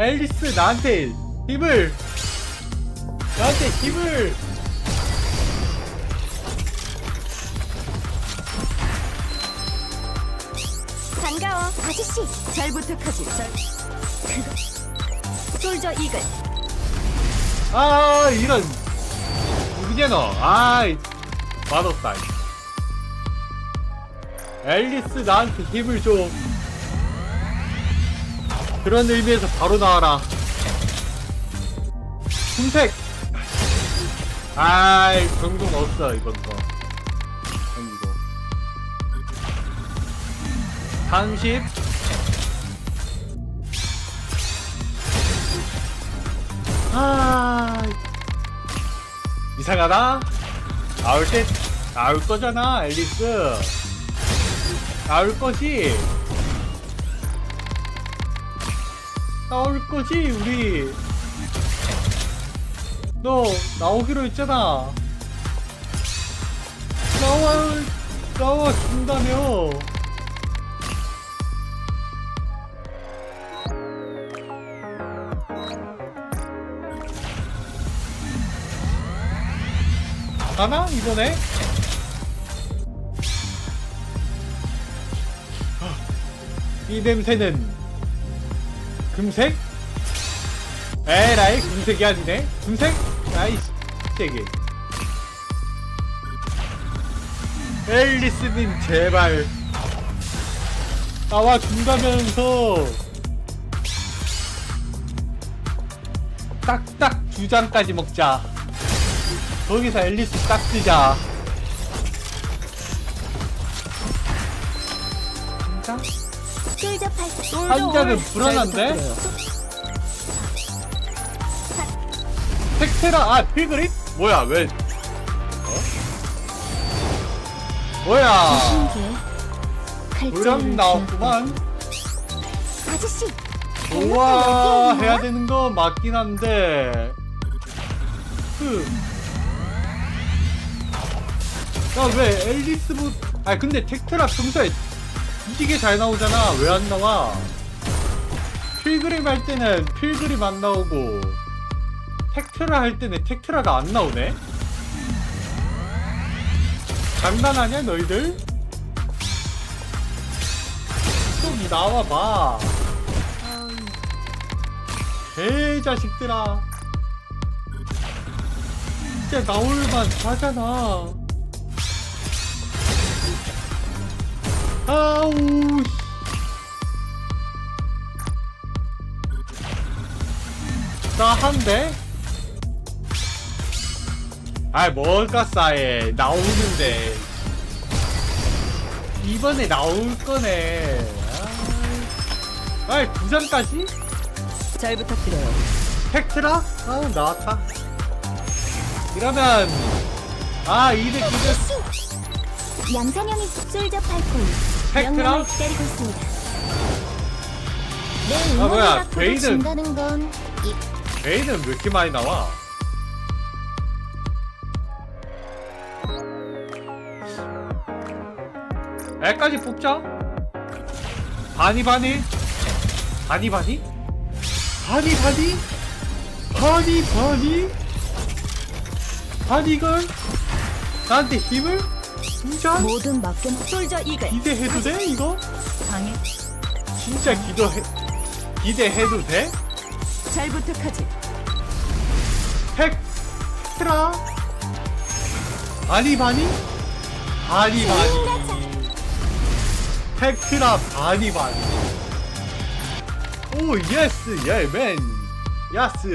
앨리스 나한테 힘을 나한테 힘을 반가워 아저씨 잘 부탁하지. 잘. 그거. 솔저 이글. 아 이런 누구냐 너 아이 맛없다 앨리스 나한테 힘을 줘 그런 의미에서 바로 나와라. 금색. 아이 경동 없어 이번 거. 아니고 30 아 이상하다? 나올 때 나올 거잖아 앨리스. 나올 거지 나올 거지 우리. 너 나오기로 했잖아. 나와 나와 준다며. 가나 이번에? 이 냄새는 금색? 에라이 금색이 아니네 금색? 나이스 세게 앨리스님 제발 나와 준다면서 딱딱 두 잔까지 먹자 거기서 앨리스 딱 뜨자. 진짜? 솔저 팔한 잔은 불안한데? 텍테라, 아, 필그릿? 뭐야, 왜? 어? 뭐야? 불량 나왔구만. 아저씨 좋아, 해야 되는 거 맞긴 한데. 그. 야, 왜 앨리스부, 아, 근데 텍테라 금세 이게 잘 나오잖아. 왜 안 나와? 필그림 할 때는 필그림 안 나오고, 텍트라 할 때는 텍트라가 안 나오네? 장난하냐, 너희들? 좀 나와봐. 개자식들아. 진짜 나올만 하잖아. 아우, 씨. 싸한데? 아이, 뭐가 싸해. 나오는데. 이번에 나올 거네. 아이, 아이 부산까지? 잘 부탁드려요. 팩트라? 아 나왔다 이러면 아 이득 이득 양산형이 솔저 팔 팩트랑 때리고 있습니다. 내 아, 뭐야, 베이든. 건... 베이든 왜 이렇게 많이 나와? 애까지 뽑자. 바니 바니. 바니 바니? 바니 바니? 바니 바니? 바니걸? 나한테 힘을? 진짜? 모든 맡겨. 솔저 이글. 기대해도 돼 이거? 방해. 진짜 기도해 기대해도 돼? 잘 부탁하지. 팩트라. 바니? 바니 바니. 바니 팩트라 바니 바니. 오 예스 예맨. 야스